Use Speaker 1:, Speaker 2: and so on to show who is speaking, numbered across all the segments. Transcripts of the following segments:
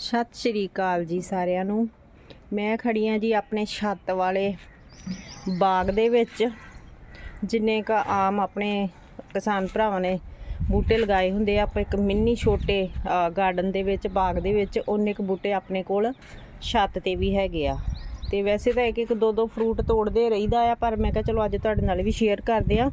Speaker 1: ਸਤਿ ਸ਼੍ਰੀ ਅਕਾਲ ਜੀ ਸਾਰਿਆਂ ਨੂੰ। ਮੈਂ ਖੜੀ ਆ ਜੀ ਆਪਣੇ ਛੱਤ ਵਾਲੇ ਬਾਗ ਦੇ ਵਿੱਚ, ਜਿੰਨੇ ਕ ਆਮ ਆਪਣੇ ਕਿਸਾਨ ਭਰਾਵਾਂ ਨੇ ਬੂਟੇ ਲਗਾਏ ਹੁੰਦੇ ਆ, ਆਪਾਂ ਇੱਕ ਮਿੰਨੀ ਛੋਟੇ ਗਾਰਡਨ ਦੇ ਵਿੱਚ, ਬਾਗ ਦੇ ਵਿੱਚ ਉਹਨੇ ਕੁ ਬੂਟੇ ਆਪਣੇ ਕੋਲ ਛੱਤ ਤੇ ਵੀ ਹੈਗੇ ਆ। ਤੇ ਵੈਸੇ ਤਾਂ ਇੱਕ ਇੱਕ ਦੋ ਦੋ ਫਰੂਟ ਤੋੜਦੇ ਰਹੀਦਾ ਆ, ਪਰ ਮੈਂ ਕਿਹਾ ਚਲੋ ਅੱਜ ਤੁਹਾਡੇ ਨਾਲ ਵੀ ਸ਼ੇਅਰ ਕਰਦੇ ਆ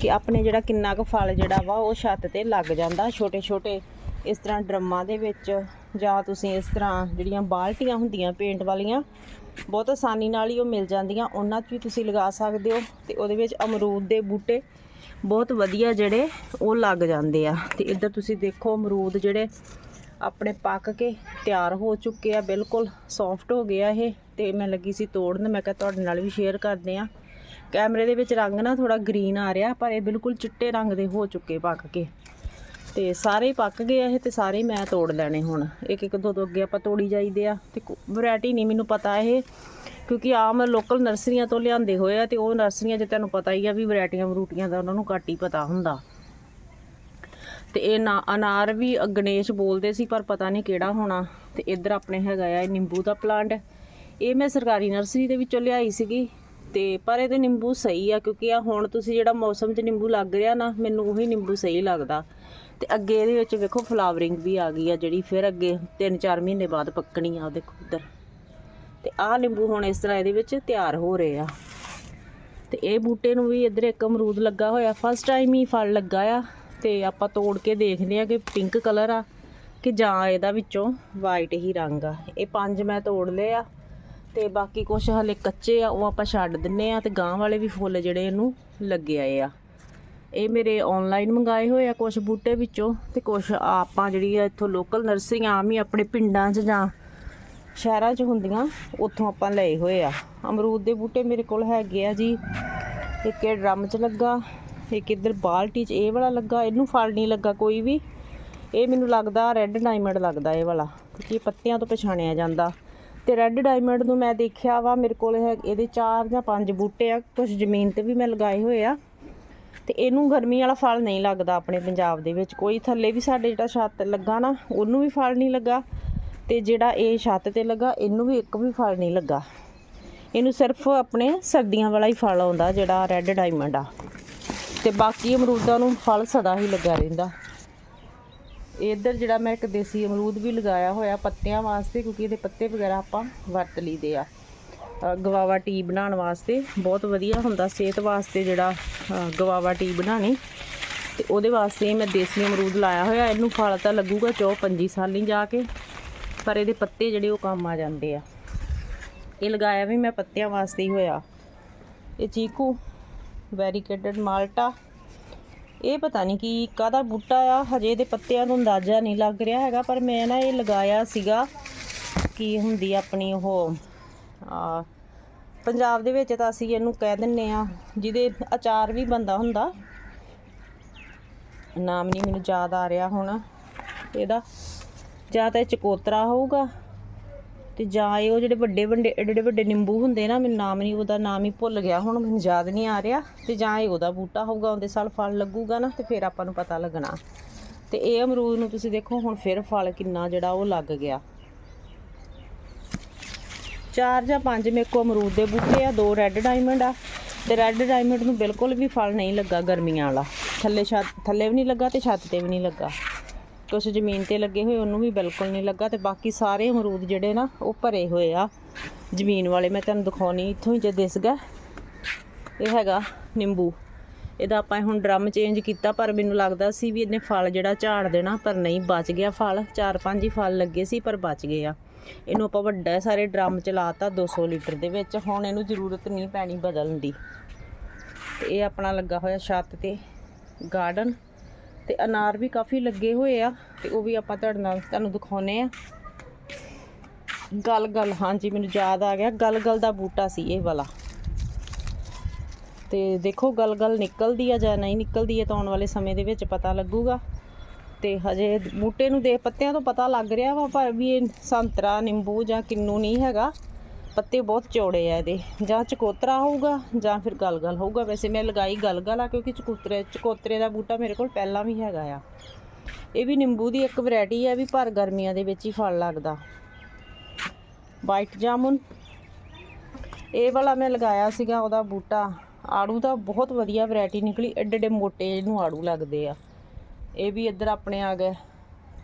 Speaker 1: ਕਿ ਆਪਣੇ ਜਿਹੜਾ ਕਿੰਨਾ ਕੁ ਫਲ ਜਿਹੜਾ ਵਾ, ਉਹ ਛੱਤ ਤੇ ਲੱਗ ਜਾਂਦਾ। ਛੋਟੇ ਛੋਟੇ ਇਸ ਤਰ੍ਹਾਂ ਡਰਮਾਂ ਦੇ ਵਿੱਚ ਜਾਂ ਤੁਸੀਂ ਇਸ ਤਰ੍ਹਾਂ ਜਿਹੜੀਆਂ ਬਾਲਟੀਆਂ ਹੁੰਦੀਆਂ ਪੇਂਟ ਵਾਲੀਆਂ, ਬਹੁਤ ਆਸਾਨੀ ਨਾਲ ਹੀ ਉਹ ਮਿਲ ਜਾਂਦੀਆਂ, ਉਹਨਾਂ 'ਚ ਵੀ ਤੁਸੀਂ ਲਗਾ ਸਕਦੇ ਹੋ ਤੇ ਉਹਦੇ ਵਿੱਚ ਅਮਰੂਦ ਦੇ ਬੂਟੇ ਬਹੁਤ ਵਧੀਆ ਜਿਹੜੇ ਉਹ ਲੱਗ ਜਾਂਦੇ ਆ। ਤੇ ਇੱਧਰ ਤੁਸੀਂ ਦੇਖੋ ਅਮਰੂਦ ਜਿਹੜੇ ਆਪਣੇ ਪੱਕ ਕੇ ਤਿਆਰ ਹੋ ਚੁੱਕੇ ਆ, ਬਿਲਕੁਲ ਸੌਫਟ ਹੋ ਗਿਆ ਇਹ ਤੇ ਮੈਂ ਲੱਗੀ ਸੀ ਤੋੜਨ, ਮੈਂ ਕਿਹਾ ਤੁਹਾਡੇ ਨਾਲ ਵੀ ਸ਼ੇਅਰ ਕਰਦੇ ਆ। ਕੈਮਰੇ ਦੇ ਵਿੱਚ ਰੰਗ ਨਾ ਥੋੜਾ ਗ੍ਰੀਨ ਆ ਰਿਹਾ, ਪਰ ਇਹ ਬਿਲਕੁਲ ਚਿੱਟੇ ਰੰਗ ਦੇ ਹੋ ਚੁੱਕੇ ਪੱਕ ਕੇ। ਤੇ ਸਾਰੇ ਪੱਕ ਗਏ ਇਹ ਤੇ ਸਾਰੇ ਮੈਂ ਤੋੜ ਲੈਣੇ ਹੁਣ। ਇੱਕ ਇੱਕ ਦੋ ਦੋ ਅੱਗੇ ਆਪਾਂ ਤੋੜੀ ਜਾਈਦੇ ਆ। ਤੇ ਵੈਰਾਈਟੀ ਨਹੀਂ ਮੈਨੂੰ ਪਤਾ ਇਹ, ਕਿਉਂਕਿ ਆਮ ਲੋਕਲ ਨਰਸਰੀਆਂ ਤੋਂ ਲਿਆਂਦੇ ਹੋਏ ਆ ਤੇ ਉਹ ਨਰਸਰੀਆਂ 'ਚ ਤੁਹਾਨੂੰ ਪਤਾ ਹੀ ਆ ਵੀ ਵੈਰਾਈਟੀਆਂ ਵਰੂਟੀਆਂ ਦਾ ਉਹਨਾਂ ਨੂੰ ਘੱਟ ਹੀ ਪਤਾ ਹੁੰਦਾ। ਤੇ ਇਹ ਨਾ ਅਨਾਰ ਵੀ ਗਣੇਸ਼ ਬੋਲਦੇ ਸੀ, ਪਰ ਪਤਾ ਨਹੀਂ ਕਿਹੜਾ ਹੋਣਾ। ਤੇ ਇੱਧਰ ਆਪਣੇ ਹੈਗਾ ਆ ਇਹ ਨਿੰਬੂ ਦਾ ਪਲਾਂਟ ਇਹ ਮੈਂ ਸਰਕਾਰੀ ਨਰਸਰੀ ਦੇ ਵਿੱਚੋਂ ਲਿਆਈ ਸੀਗੀ। ਤੇ ਪਰ ਇਹਦੇ ਨਿੰਬੂ ਸਹੀ ਆ, ਕਿਉਂਕਿ ਆ ਹੁਣ ਤੁਸੀਂ ਜਿਹੜਾ ਮੌਸਮ 'ਚ ਨਿੰਬੂ ਲੱਗ ਰਿਹਾ ਨਾ, ਮੈਨੂੰ ਉਹੀ ਨਿੰਬੂ ਸਹੀ ਲੱਗਦਾ। ਤੇ ਅੱਗੇ ਇਹਦੇ ਵਿੱਚ ਵੇਖੋ ਫਲਾਵਰਿੰਗ ਵੀ ਆ ਗਈ ਆ ਜਿਹੜੀ, ਫਿਰ ਅੱਗੇ 3-4 ਮਹੀਨੇ ਬਾਅਦ ਪੱਕਣੀ ਆ ਉਹ ਦੇਖੋ ਇੱਧਰ ਤੇ ਆਹ ਨਿੰਬੂ ਹੁਣ ਇਸ ਤਰ੍ਹਾਂ ਇਹਦੇ ਵਿੱਚ ਤਿਆਰ ਹੋ ਰਹੇ ਆ। ਤੇ ਇਹ ਬੂਟੇ ਨੂੰ ਵੀ ਇੱਧਰ ਇੱਕ ਅਮਰੂਦ ਲੱਗਾ ਹੋਇਆ ਫਸਟ ਟਾਈਮ ਹੀ ਫਲ ਲੱਗਾ ਆ। ਤੇ ਆਪਾਂ ਤੋੜ ਕੇ ਦੇਖਦੇ ਆ ਕਿ ਪਿੰਕ ਕਲਰ ਆ, ਕਿ ਜਾਂ ਇਹਦਾ ਵਿੱਚੋਂ ਵਾਈਟ ਹੀ ਰੰਗ ਆ। ਇਹ ਪੰਜ ਮੈਂ ਤੋੜ ਲਏ ਆ। ਤੇ ਬਾਕੀ ਕੁਝ ਹਲੇ ਕੱਚੇ ਆ, ਉਹ ਆਪਾਂ ਛੱਡ ਦਿੰਨੇ ਆ ਤੇ ਗਾਂ ਵਾਲੇ ਵੀ ਫੁੱਲ ਜਿਹੜੇ ਇਹਨੂੰ ਲੱਗੇ ਆਏ ਆ। ਇਹ ਮੇਰੇ ਆਨਲਾਈਨ ਮੰਗਾਏ ਹੋਏ ਆ ਕੁਝ ਬੂਟੇ ਵਿੱਚੋਂ ਤੇ ਕੁਝ ਆਪਾਂ ਜਿਹੜੀ ਆ ਇੱਥੋਂ ਲੋਕਲ ਨਰਸਰੀਆਂ ਆਮ ਹੀ ਆਪਣੇ ਪਿੰਡਾਂ 'ਚ ਜਾਂ ਸ਼ਹਿਰਾਂ 'ਚ ਹੁੰਦੀਆਂ, ਉੱਥੋਂ ਆਪਾਂ ਲਏ ਹੋਏ ਆ। ਅਮਰੂਦ ਦੇ ਬੂਟੇ ਮੇਰੇ ਕੋਲ ਹੈਗੇ ਆ ਜੀ। ਇੱਕ ਇਹ ਡਰਮ 'ਚ ਲੱਗਾ, ਇੱਕ ਇੱਧਰ ਬਾਲਟੀ 'ਚ ਇਹ ਵਾਲਾ ਲੱਗਾ, ਇਹਨੂੰ ਫਲ ਨਹੀਂ ਲੱਗਾ ਕੋਈ ਵੀ। ਇਹ ਮੈਨੂੰ ਲੱਗਦਾ ਰੈੱਡ ਡਾਇਮੰਡ ਲੱਗਦਾ ਇਹ ਵਾਲਾ, ਕਿਉਂਕਿ ਪੱਤਿਆਂ ਤੋਂ ਪਛਾਣਿਆ ਜਾਂਦਾ। ਤੇ ਰੈੱਡ ਡਾਇਮੰਡ ਨੂੰ ਮੈਂ ਦੇਖਿਆ ਵਾ, ਮੇਰੇ ਕੋਲ ਹੈ ਇਹਦੇ ਚਾਰ ਜਾਂ ਪੰਜ ਬੂਟੇ ਆ ਕੁਝ ਜ਼ਮੀਨ ਤੇ ਵੀ ਮੈਂ ਲਗਾਏ ਹੋਏ ਆ। ਤੇ ਇਹਨੂੰ ਗਰਮੀ ਵਾਲਾ ਫਲ ਨਹੀਂ ਲੱਗਦਾ ਆਪਣੇ ਪੰਜਾਬ ਦੇ ਵਿੱਚ। ਕੋਈ ਥੱਲੇ ਵੀ ਸਾਡੇ ਜਿਹੜਾ ਛੱਤ ਲੱਗਾ ਨਾ, ਉਹਨੂੰ ਵੀ ਫਲ ਨਹੀਂ ਲੱਗਾ। ਤੇ ਜਿਹੜਾ ਇਹ ਛੱਤ ਤੇ ਲੱਗਾ, ਇਹਨੂੰ ਵੀ ਇੱਕ ਵੀ ਫਲ ਨਹੀਂ ਲੱਗਾ। ਇਹਨੂੰ ਸਿਰਫ ਆਪਣੇ ਸਰਦੀਆਂ ਵਾਲਾ ਹੀ ਫਲ ਆਉਂਦਾ ਜਿਹੜਾ ਰੈੱਡ ਡਾਇਮੰਡ ਆ। ਤੇ ਬਾਕੀ ਅਮਰੂਦਾਂ ਨੂੰ ਫਲ ਸਦਾ ਹੀ ਲੱਗਾ ਰਹਿੰਦਾ। ਇੱਧਰ ਜਿਹੜਾ ਮੈਂ ਇੱਕ ਦੇਸੀ ਅਮਰੂਦ ਵੀ ਲਗਾਇਆ ਹੋਇਆ ਪੱਤਿਆਂ ਵਾਸਤੇ ਕਿਉਂਕਿ ਇਹਦੇ ਪੱਤੇ ਵਗੈਰਾ ਆਪਾਂ ਵਰਤ ਲਈਦੇ ਆ। ਅ, ਗਵਾਵਾ ਟੀ ਬਣਾਉਣ ਵਾਸਤੇ ਬਹੁਤ ਵਧੀਆ ਹੁੰਦਾ ਸਿਹਤ ਵਾਸਤੇ ਜਿਹੜਾ ਗਵਾਵਾ ਟੀ ਬਣਾਣੀ ਤੇ ਉਹਦੇ ਵਾਸਤੇ ਮੈਂ ਦੇਸੀ ਅਮਰੂਦ ਲਾਇਆ ਹੋਇਆ ਇਹਨੂੰ ਫਲ ਤਾਂ ਲੱਗੂਗਾ ਚੋ 25 ਸਾਲ ਨਹੀਂ ਜਾ ਕੇ ਪਰ ਇਹਦੇ ਪੱਤੇ ਜਿਹੜੇ ਉਹ ਕੰਮ ਆ ਜਾਂਦੇ ਆ। ਇਹ ਲਗਾਇਆ ਵੀ ਮੈਂ ਪੱਤਿਆਂ ਵਾਸਤੇ ਹੀ ਹੋਇਆ। ਇਹ ਚੀਕੂ ਵੈਰੀਕੇਟਡ ਮਾਲਟਾ ਇਹ ਪਤਾ ਨਹੀਂ ਕੀ, ਕਾਹਦਾ ਬੂਟਾ ਆ? ਹਜੇ ਦੇ ਪੱਤਿਆਂ ਨੂੰ ਅੰਦਾਜ਼ਾ ਨਹੀਂ ਲੱਗ ਰਿਹਾ ਹੈਗਾ, ਪਰ ਮੈਂ ਨਾ ਇਹ ਲਗਾਇਆ ਸੀਗਾ ਕੀ ਹੁੰਦੀ ਆਪਣੀ ਉਹ, ਆ, ਪੰਜਾਬ ਦੇ ਵਿੱਚ ਤਾਂ ਅਸੀਂ ਇਹਨੂੰ ਕਹਿ ਦਿੰਨੇ ਆ, ਜਿਹਦੇ ਅਚਾਰ ਵੀ ਬੰਦਾ ਹੁੰਦਾ। ਨਾਮ ਨਹੀਂ ਮੈਨੂੰ ਯਾਦ ਆ ਰਿਹਾ ਹੁਣ, ਇਹਦਾ। ਜਾਂ ਤਾਂ ਚਕੋਤਰਾ ਹੋਊਗਾ ਤੇ ਜਾਂ ਇਹ ਉਹ ਜਿਹੜੇ ਵੱਡੇ ਵੱਡੇ, ਏਡੇ ਏਡੇ ਵੱਡੇ ਨਿੰਬੂ ਹੁੰਦੇ ਨਾ, ਮੈਨੂੰ ਨਾਮ ਨਹੀਂ, ਉਹਦਾ ਨਾਮ ਹੀ ਭੁੱਲ ਗਿਆ, ਹੁਣ ਮੈਨੂੰ ਯਾਦ ਨਹੀਂ ਆ ਰਿਹਾ। ਤੇ ਜਾਂ ਇਹ ਉਹਦਾ ਬੂਟਾ ਹੋਊਗਾ, ਉਹਦੇ ਸਾਲ ਫਲ ਲੱਗੂਗਾ ਨਾ, ਤੇ ਫਿਰ ਆਪਾਂ ਨੂੰ ਪਤਾ ਲੱਗਣਾ। ਤੇ ਇਹ ਅਮਰੂਦ ਨੂੰ ਤੁਸੀਂ ਦੇਖੋ, ਹੁਣ ਫਿਰ ਫਲ ਕਿੰਨਾ ਜਿਹੜਾ ਉਹ ਲੱਗ ਗਿਆ। ਚਾਰ ਜਾਂ ਪੰਜ ਮੇਰੇ ਕੋ ਅਮਰੂਦ ਦੇ ਬੂਟੇ ਆ, ਦੋ ਰੈੱਡ ਡਾਇਮੰਡ ਆ। ਤੇ ਰੈੱਡ ਡਾਇਮੰਡ ਨੂੰ ਬਿਲਕੁਲ ਵੀ ਫਲ ਨਹੀਂ ਲੱਗਾ ਗਰਮੀਆਂ ਵਾਲਾ। ਥੱਲੇ ਛੱਤ, ਥੱਲੇ ਵੀ ਨਹੀਂ ਲੱਗਾ ਤੇ ਛੱਤ ਤੇ ਵੀ ਨਹੀਂ ਲੱਗਾ। ਕੁਛ ਜ਼ਮੀਨ ਤੇ ਲੱਗੇ ਹੋਏ, ਉਹਨੂੰ ਵੀ ਬਿਲਕੁਲ ਨਹੀਂ ਲੱਗਾ ਤੇ ਬਾਕੀ ਸਾਰੇ ਅਮਰੂਦ ਜਿਹੜੇ ਨਾ, ਉਹ ਭਰੇ ਹੋਏ ਆ। ਜ਼ਮੀਨ ਵਾਲੇ ਮੈਂ ਤੁਹਾਨੂੰ ਦਿਖਾਉਣੀ ਇੱਥੋਂ ਹੀ, ਜੇ ਦਿਸ ਗਿਆ। ਇਹ ਹੈਗਾ ਨਿੰਬੂ। ਇਹਦਾ ਆਪਾਂ ਹੁਣ ਡਰਮ ਚੇਂਜ ਕੀਤਾ, ਪਰ ਮੈਨੂੰ ਲੱਗਦਾ ਸੀ ਵੀ ਇਹਨੇ ਫਲ ਜਿਹੜਾ ਝਾੜ ਦੇਣਾ, ਪਰ ਨਹੀਂ, ਬਚ ਗਿਆ ਫਲ। ਚਾਰ ਪੰਜ ਹੀ ਫਲ ਲੱਗੇ ਸੀ, ਪਰ ਬਚ ਗਏ ਆ। ਇਹਨੂੰ ਆਪਾਂ ਵੱਡਾ ਸਾਰੇ ਡਰਮ ਚ ਲਾਤਾ 200 ਲੀਟਰ ਦੇ ਵਿੱਚ। ਹੁਣ ਇਹਨੂੰ ਜ਼ਰੂਰਤ ਨਹੀਂ ਪੈਣੀ ਬਦਲਣ ਦੀ। ਤੇ ਇਹ ਆਪਣਾ ਲੱਗਾ ਹੋਇਆ ਛੱਤ ਤੇ, ਗਾਰਡਨ। ਤੇ ਅਨਾਰ ਵੀ ਕਾਫੀ ਲੱਗੇ ਹੋਏ ਆ ਤੇ ਉਹ ਵੀ ਆਪਾਂ ਤੁਹਾਡੇ ਨਾਲ ਤੁਹਾਨੂੰ ਦਿਖਾਉਨੇ ਆ। ਗਲ ਗਲ ਹਾਂਜੀ, ਮੈਨੂੰ ਯਾਦ ਆ ਗਿਆ। ਗਲ ਗਲ ਦਾ ਬੂਟਾ ਸੀ ਇਹ ਵਾਲਾ। ਤੇ ਦੇਖੋ ਗਲ ਗਲ ਨਿਕਲਦੀ ਆ ਜਾਂ ਨਹੀਂ ਨਿਕਲਦੀ ਹੈ ਤਾਂ ਆਉਣ ਵਾਲੇ ਸਮੇਂ ਦੇ ਵਿੱਚ ਪਤਾ ਲੱਗੂਗਾ। ਤੇ ਹਜੇ ਬੂਟੇ ਨੂੰ ਦੇਖ ਪੱਤਿਆਂ ਤੋਂ ਪਤਾ ਲੱਗ ਰਿਹਾ ਵਾ, ਪਰ ਵੀ ਇਹ ਸੰਤਰਾ, ਨਿੰਬੂ ਜਾਂ ਕਿੰਨੂ ਨਹੀਂ ਹੈਗਾ। ਪੱਤੇ ਬਹੁਤ ਚੌੜੇ ਆ ਇਹਦੇ। ਜਾਂ ਚਕੋਤਰਾ ਹੋਊਗਾ, ਜਾਂ ਫਿਰ ਗਲਗਲ ਹੋਊਗਾ। ਵੈਸੇ ਮੈਂ ਲਗਾਈ ਗਲਗਲ ਆ, ਕਿਉਂਕਿ ਚਕੋਤਰੇ ਚਕੋਤਰੇ ਦਾ ਬੂਟਾ ਮੇਰੇ ਕੋਲ ਪਹਿਲਾਂ ਵੀ ਹੈਗਾ ਆ। ਇਹ ਵੀ ਨਿੰਬੂ ਦੀ ਇੱਕ ਵੈਰਾਈਟੀ ਆ ਵੀ ਪਰ ਗਰਮੀਆਂ ਦੇ ਵਿੱਚ ਹੀ ਫਲ ਲੱਗਦਾ। ਵਾਈਟ ਜਾਮੁਨ। ਇਹ ਵਾਲਾ ਮੈਂ ਲਗਾਇਆ ਸੀਗਾ, ਉਹਦਾ ਬੂਟਾ। ਆੜੂ ਦਾ ਬਹੁਤ ਵਧੀਆ ਵੈਰਾਈਟੀ ਨਿਕਲੀ। ਐਡੇ ਐਡੇ ਮੋਟੇ ਇਹਨੂੰ ਆੜੂ ਲੱਗਦੇ ਆ। ਇਹ ਵੀ ਇੱਧਰ ਆਪਣੇ ਆ ਗਏ।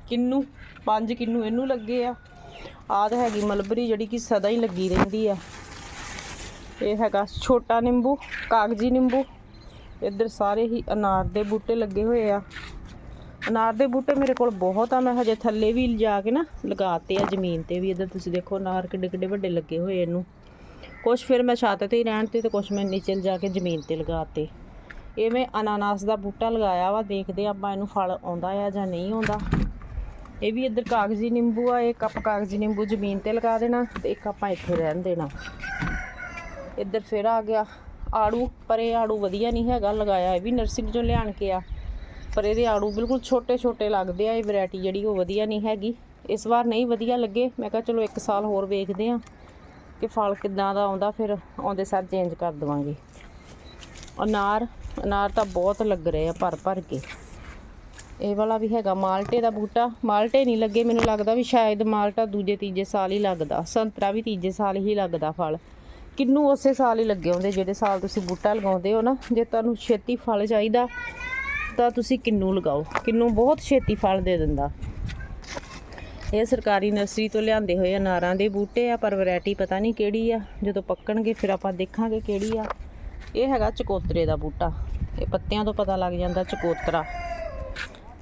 Speaker 1: ਕਿੰਨੂ, ਪੰਜ ਕਿੰਨੂ ਇਹਨੂੰ ਲੱਗੇ ਆ। ਆਹ ਤਾਂ ਹੈਗੀ ਮਲਬਰੀ ਜਿਹੜੀ ਕਿ ਸਦਾ ਹੀ ਲੱਗੀ ਰਹਿੰਦੀ ਆ। ਇਹ ਹੈਗਾ ਛੋਟਾ ਨਿੰਬੂ, ਕਾਗਜੀ ਨਿੰਬੂ। ਇੱਧਰ ਸਾਰੇ ਹੀ ਅਨਾਰ ਦੇ ਬੂਟੇ ਲੱਗੇ ਹੋਏ ਆ। ਅਨਾਰ ਦੇ ਬੂਟੇ ਮੇਰੇ ਕੋਲ ਬਹੁਤ ਆ, ਮੈਂ ਹਜੇ ਥੱਲੇ ਵੀ ਲਿਜਾ ਕੇ ਨਾ ਲਗਾਤੇ ਆ, ਜ਼ਮੀਨ ਤੇ ਵੀ। ਇੱਧਰ ਤੁਸੀਂ ਦੇਖੋ ਅਨਾਰ ਕਿੱਡੇ ਕਿੱਡੇ ਵੱਡੇ ਲੱਗੇ ਹੋਏ ਇਹਨੂੰ। ਕੁਛ ਫਿਰ ਮੈਂ ਛੱਤ ਤੇ ਹੀ ਰਹਿਣ ਤੇ ਤੇ ਕੁਛ ਮੈਂ ਨੀਚੇ ਲਿਜਾ ਕੇ ਜ਼ਮੀਨ ਤੇ ਲਗਾਤੇ। ਇਹ ਮੈਂ ਅਨਾਨਾਸ ਦਾ ਬੂਟਾ ਲਗਾਇਆ ਵਾ, ਦੇਖਦੇ ਆਪਾਂ ਇਹਨੂੰ ਫਲ ਆਉਂਦਾ ਆ ਜਾਂ ਨਹੀਂ ਆਉਂਦਾ। ਇਹ ਵੀ ਇੱਧਰ ਕਾਗਜ਼ੀ ਨਿੰਬੂ ਆ, ਇੱਕ ਆਪਾਂ ਕਾਗਜ਼ੀ ਨਿੰਬੂ ਜ਼ਮੀਨ ਤੇ ਲਗਾ ਦੇਣਾ ਤੇ ਇੱਕ ਆਪਾਂ ਇੱਥੇ ਰਹਿਣ ਦੇਣਾ। ਇੱਧਰ ਫਿਰ ਆ ਗਿਆ ਆੜੂ, ਪਰ ਇਹ ਆੜੂ ਵਧੀਆ ਨਹੀਂ ਹੈਗਾ ਲਗਾਇਆ, ਇਹ ਵੀ ਨਰਸਰੀ ਚੋਂ ਲਿਆਣ ਕੇ ਆ। ਪਰ ਇਹਦੇ ਆੜੂ ਬਿਲਕੁਲ ਛੋਟੇ ਛੋਟੇ ਲੱਗਦੇ ਆ, ਇਹ ਵੈਰਾਈਟੀ ਜਿਹੜੀ ਉਹ ਵਧੀਆ ਨਹੀਂ ਹੈਗੀ। ਇਸ ਵਾਰ ਨਹੀਂ ਵਧੀਆ ਲੱਗੇ, ਮੈਂ ਕਿਹਾ ਚਲੋ ਇੱਕ ਸਾਲ ਹੋਰ ਵੇਖਦੇ ਆ ਕਿ ਫਲ ਕਿੱਦਾਂ ਦਾ ਆਉਂਦਾ, ਫਿਰ ਆਉਂਦੇ ਸਾਰ ਚੇਂਜ ਕਰ ਦਵਾਂਗੇ। ਅਨਾਰ ਅਨਾਰ ਤਾਂ ਬਹੁਤ ਲੱਗ ਰਹੇ ਆ ਭਰ ਭਰ ਕੇ। ਇਹ ਵਾਲਾ ਵੀ ਹੈਗਾ ਮਾਲਟੇ ਦਾ ਬੂਟਾ। ਮਾਲਟੇ ਨਹੀਂ ਲੱਗੇ, ਮੈਨੂੰ ਲੱਗਦਾ ਵੀ ਸ਼ਾਇਦ ਮਾਲਟਾ ਦੂਜੇ ਤੀਜੇ ਸਾਲ ਹੀ ਲੱਗਦਾ। ਸੰਤਰਾ ਵੀ ਤੀਜੇ ਸਾਲ ਹੀ ਲੱਗਦਾ ਫਲ। ਕਿੰਨੂ ਉਸੇ ਸਾਲ ਹੀ ਲੱਗੇ ਹੁੰਦੇ, ਜਿਹੜੇ ਸਾਲ ਤੁਸੀਂ ਬੂਟਾ ਲਗਾਉਂਦੇ ਹੋ ਨਾ। ਜੇ ਤੁਹਾਨੂੰ ਛੇਤੀ ਫਲ ਚਾਹੀਦਾ, ਤਾਂ ਤੁਸੀਂ ਕਿੰਨੂ ਲਗਾਓ। ਕਿੰਨੂ ਬਹੁਤ ਛੇਤੀ ਫਲ ਦੇ ਦਿੰਦਾ। ਇਹ ਸਰਕਾਰੀ ਨਰਸਰੀ ਤੋਂ ਲਿਆਂਦੇ ਹੋਏ ਅਨਾਰਾਂ ਦੇ ਬੂਟੇ ਆ, ਪਰ ਵੈਰਾਈਟੀ ਪਤਾ ਨਹੀਂ ਕਿਹੜੀ ਆ। ਜਦੋਂ ਪੱਕਣਗੇ, ਫਿਰ ਆਪਾਂ ਦੇਖਾਂਗੇ ਕਿਹੜੀ ਆ। ਇਹ ਹੈਗਾ ਚਕੋਤਰੇ ਦਾ ਬੂਟਾ। ਇਹ ਪੱਤਿਆਂ ਤੋਂ ਪਤਾ ਲੱਗ ਜਾਂਦਾ ਚਕੋਤਰਾ।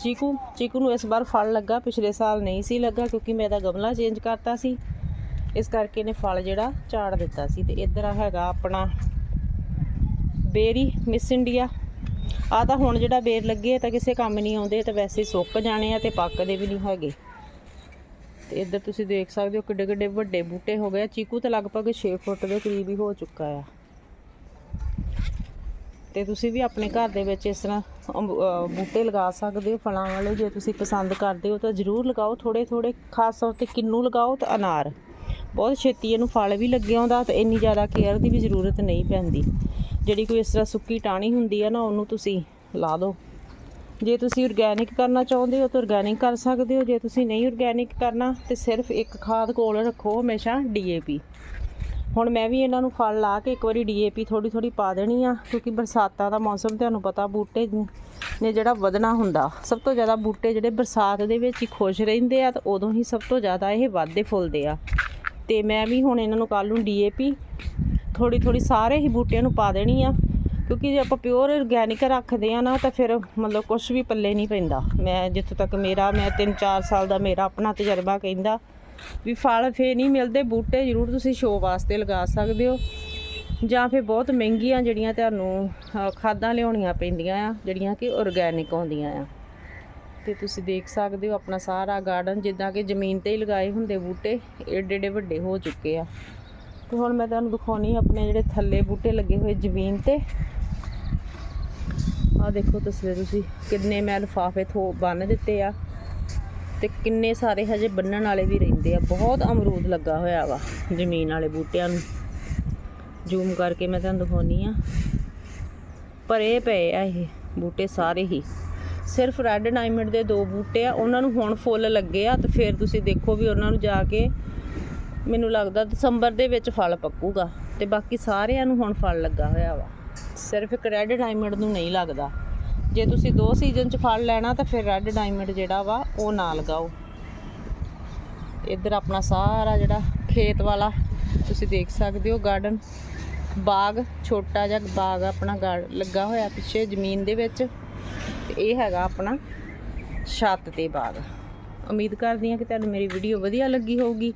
Speaker 1: ਚੀਕੂ ਚੀਕੂ ਨੂੰ ਇਸ ਵਾਰ ਫਲ ਲੱਗਾ, ਪਿਛਲੇ ਸਾਲ ਨਹੀਂ ਸੀ ਲੱਗਾ ਕਿਉਂਕਿ ਮੈਂ ਇਹਦਾ ਗਮਲਾ ਚੇਂਜ ਕਰਤਾ ਸੀ। ਇਸ ਕਰਕੇ ਇਹਨੇ ਫਲ ਜਿਹੜਾ ਝਾੜ ਦਿੱਤਾ ਸੀ ਤੇ ਇੱਧਰ ਆ ਹੈਗਾ ਆਪਣਾ ਬੇਰੀ ਮਿਸ ਇੰਡੀਆ ਆ ਤਾਂ ਹੁਣ ਜਿਹੜਾ ਬੇਰ ਲੱਗੇ ਤਾਂ ਕਿਸੇ ਕੰਮ ਨਹੀਂ ਆਉਂਦੇ ਤਾਂ ਵੈਸੇ ਸੁੱਕ ਜਾਣੇ ਆ ਤੇ ਪੱਕਦੇ ਵੀ ਨਹੀਂ ਹੈਗੇ। ਤੇ ਇੱਧਰ ਤੁਸੀਂ ਦੇਖ ਸਕਦੇ ਹੋ ਕਿੱਡੇ ਕਿੱਡੇ ਵੱਡੇ ਬੂਟੇ ਹੋ ਗਏ ਆ। ਚੀਕੂ ਤਾਂ ਲਗਭਗ 6 ਫੁੱਟ ਦੇ ਕਰੀਬ ਹੀ ਹੋ ਚੁੱਕਾ ਆ। ਤੇ ਤੁਸੀਂ ਵੀ ਆਪਣੇ ਘਰ ਦੇ ਵਿੱਚ ਇਸ ਤਰ੍ਹਾਂ ਬੂਟੇ ਲਗਾ ਸਕਦੇ ਹੋ ਫਲਾਂ ਵਾਲੇ, ਜੇ ਤੁਸੀਂ ਪਸੰਦ ਕਰਦੇ ਹੋ ਤਾਂ ਜ਼ਰੂਰ ਲਗਾਓ ਥੋੜੇ ਥੋੜੇ ਖਾਸ ਤੌਰ ਤੇ ਕਿੰਨੂ ਲਗਾਓ ਤਾਂ ਅਨਾਰ। ਬਹੁਤ ਛੇਤੀ ਇਹਨੂੰ ਫਲ ਵੀ ਲੱਗੇ ਆਉਂਦਾ ਤੇ ਇੰਨੀ ਜ਼ਿਆਦਾ ਕੇਅਰ ਦੀ ਵੀ ਜ਼ਰੂਰਤ ਨਹੀਂ ਪੈਂਦੀ। ਜਿਹੜੀ ਕੋਈ ਇਸ ਤਰ੍ਹਾਂ ਸੁੱਕੀ ਟਾਹਣੀ ਹੁੰਦੀ ਹੈ ਨਾ, ਉਹਨੂੰ ਤੁਸੀਂ ਲਾ ਦਿਓ ਜੇ ਤੁਸੀਂ ਆਰਗੈਨਿਕ ਕਰਨਾ ਚਾਹੁੰਦੇ ਹੋ ਤਾਂ ਆਰਗੈਨਿਕ ਕਰ ਸਕਦੇ ਹੋ, ਜੇ ਤੁਸੀਂ ਨਹੀਂ ਆਰਗੈਨਿਕ ਕਰਨਾ ਤੇ ਸਿਰਫ ਇੱਕ ਖਾਦ ਕੋਲ ਰੱਖੋ ਹਮੇਸ਼ਾ ਡੀਏਪੀ ਹੁਣ ਮੈਂ ਵੀ ਇਹਨਾਂ ਨੂੰ ਫਲ ਲਾ ਕੇ ਇੱਕ ਵਾਰੀ ਡੀਏਪੀ ਥੋੜੀ ਥੋੜੀ ਪਾ ਦੇਣੀ ਆ, ਕਿਉਂਕਿ ਬਰਸਾਤਾਂ ਦਾ ਮੌਸਮ ਤੁਹਾਨੂੰ ਪਤਾ ਬੂਟੇ ਨੇ ਜਿਹੜਾ ਵਧਣਾ ਹੁੰਦਾ, ਸਭ ਤੋਂ ਜ਼ਿਆਦਾ ਬੂਟੇ ਜਿਹੜੇ ਬਰਸਾਤ ਦੇ ਵਿੱਚ ਹੀ ਖੁਸ਼ ਰਹਿੰਦੇ ਆ ਤਾਂ ਉਦੋਂ ਹੀ ਸਭ ਤੋਂ ਜ਼ਿਆਦਾ ਇਹ ਵੱਧਦੇ ਫੁੱਲਦੇ ਆ। ਤੇ ਮੈਂ ਵੀ ਹੁਣ ਇਹਨਾਂ ਨੂੰ ਕੱਲ ਨੂੰ ਡੀਏਪੀ ਥੋੜੀ ਥੋੜੀ ਸਾਰੇ ਹੀ ਬੂਟਿਆਂ ਨੂੰ ਪਾ ਦੇਣੀ ਆ, ਕਿਉਂਕਿ ਜੇ ਆਪਾਂ ਪਿਓਰ ਆਰਗੈਨਿਕ ਰੱਖਦੇ ਆ ਨਾ ਤਾਂ ਫਿਰ ਮਤਲਬ ਕੁਝ ਵੀ ਪੱਲੇ ਨਹੀਂ ਪੈਂਦਾ। ਮੈਂ ਜਿੱਥੋਂ ਤੱਕ ਮੇਰਾ, ਮੈਂ 3-4 ਸਾਲ ਦਾ ਮੇਰਾ ਆਪਣਾ ਤਜਰਬਾ ਕਹਿੰਦਾ ਵੀ ਫਲ ਫੇ ਨਹੀਂ ਮਿਲਦੇ, ਬੂਟੇ ਜ਼ਰੂਰ ਤੁਸੀਂ ਸ਼ੋਅ ਵਾਸਤੇ ਲਗਾ ਸਕਦੇ ਹੋ। ਜਾਂ ਫਿਰ ਬਹੁਤ ਮਹਿੰਗੀਆਂ ਜਿਹੜੀਆਂ ਤੁਹਾਨੂੰ ਖਾਦਾਂ ਲਿਆਉਣੀਆਂ ਪੈਂਦੀਆਂ ਆ, ਜਿਹੜੀਆਂ ਕਿ ਆਰਗੈਨਿਕ ਆਉਂਦੀਆਂ ਆ। ਤੇ ਤੁਸੀਂ ਦੇਖ ਸਕਦੇ ਹੋ ਆਪਣਾ ਸਾਰਾ ਗਾਰਡਨ ਜਿੱਦਾਂ ਕਿ ਜ਼ਮੀਨ ਤੇ ਹੀ ਲਗਾਏ ਹੁੰਦੇ ਬੂਟੇ, ਏਡੇ ਏਡੇ ਵੱਡੇ ਹੋ ਚੁੱਕੇ ਆ। ਤੇ ਹੁਣ ਮੈਂ ਤੁਹਾਨੂੰ ਦਿਖਾਉਣੀ ਆਪਣੇ ਜਿਹੜੇ ਥੱਲੇ ਬੂਟੇ ਲੱਗੇ ਹੋਏ ਜ਼ਮੀਨ ਤੇ। ਆ ਦੇਖੋ ਤਸਵੀਰ ਤੁਸੀਂ, ਕਿੰਨੇ ਮੈਂ ਲਿਫਾਫੇ ਥੋ ਬੰਨ ਦਿੱਤੇ ਆ। ਤੇ ਕਿੰਨੇ ਸਾਰੇ ਹਜੇ ਬੰਨਣ ਵਾਲੇ ਵੀ ਰਹਿੰਦੇ ਆ। ਬਹੁਤ ਅਮਰੂਦ ਲੱਗਾ ਹੋਇਆ ਵਾ ਜ਼ਮੀਨ ਵਾਲੇ ਬੂਟਿਆਂ ਨੂੰ। ਜ਼ੂਮ ਕਰਕੇ ਮੈਂ ਤੁਹਾਨੂੰ ਦਿਖਾਉਣੀ ਆ ਭਰੇ ਪਏ ਆ ਇਹ ਬੂਟੇ ਸਾਰੇ ਹੀ। ਸਿਰਫ ਰੈੱਡ ਡਾਇਮੰਡ ਦੇ ਦੋ ਬੂਟੇ ਆ। ਉਹਨਾਂ ਨੂੰ ਹੁਣ ਫੁੱਲ ਲੱਗੇ ਆ ਤੇ ਫਿਰ ਤੁਸੀਂ ਦੇਖੋ ਵੀ ਉਹਨਾਂ ਨੂੰ ਜਾ ਕੇ ਮੈਨੂੰ ਲੱਗਦਾ ਦਸੰਬਰ ਦੇ ਵਿੱਚ ਫਲ ਪੱਕੂਗਾ ਤੇ ਬਾਕੀ ਸਾਰਿਆਂ ਨੂੰ ਹੁਣ ਫਲ ਲੱਗਾ ਹੋਇਆ ਵਾ। ਸਿਰਫ ਇੱਕ ਰੈੱਡ ਡਾਇਮੰਡ ਨੂੰ ਨਹੀਂ ਲੱਗਦਾ। ਜੇ ਤੁਸੀਂ ਦੋ ਸੀਜ਼ਨ 'ਚ ਫਲ ਲੈਣਾ ਤਾਂ ਫਿਰ ਰੈੱਡ ਡਾਇਮੰਡ ਜਿਹੜਾ ਵਾ ਉਹ ਨਾ ਲਗਾਓ ਇੱਧਰ ਆਪਣਾ ਸਾਰਾ ਜਿਹੜਾ ਖੇਤ ਵਾਲਾ, ਤੁਸੀਂ ਦੇਖ ਸਕਦੇ ਹੋ ਗਾਰਡਨ ਬਾਗ, ਛੋਟਾ ਜਿਹਾ ਬਾਗ ਆਪਣਾ ਗਾਰ- ਲੱਗਾ ਹੋਇਆ ਪਿੱਛੇ ਜ਼ਮੀਨ ਦੇ ਵਿੱਚ। ਤੇ ਇਹ ਹੈਗਾ ਆਪਣਾ ਛੱਤ ਤੇ ਬਾਗ। ਉਮੀਦ ਕਰਦੀ ਹਾਂ ਕਿ ਤੁਹਾਨੂੰ ਮੇਰੀ ਵੀਡੀਓ ਵਧੀਆ ਲੱਗੀ ਹੋਊਗੀ।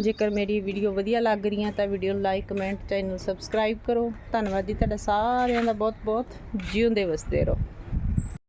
Speaker 1: ਜੇਕਰ ਮੇਰੀ ਵੀਡੀਓ ਵਧੀਆ ਲੱਗ ਰਹੀ ਹੈ ਤਾਂ ਵੀਡੀਓ ਨੂੰ ਲਾਈਕ ਕਮੈਂਟ ਚੈਨਲ ਸਬਸਕ੍ਰਾਈਬ ਕਰੋ। ਧੰਨਵਾਦ ਜੀ ਤੁਹਾਡਾ ਸਾਰਿਆਂ ਦਾ ਬਹੁਤ ਬਹੁਤ ਜਿਉਂਦੇ ਵਸਦੇ ਰਹੋ।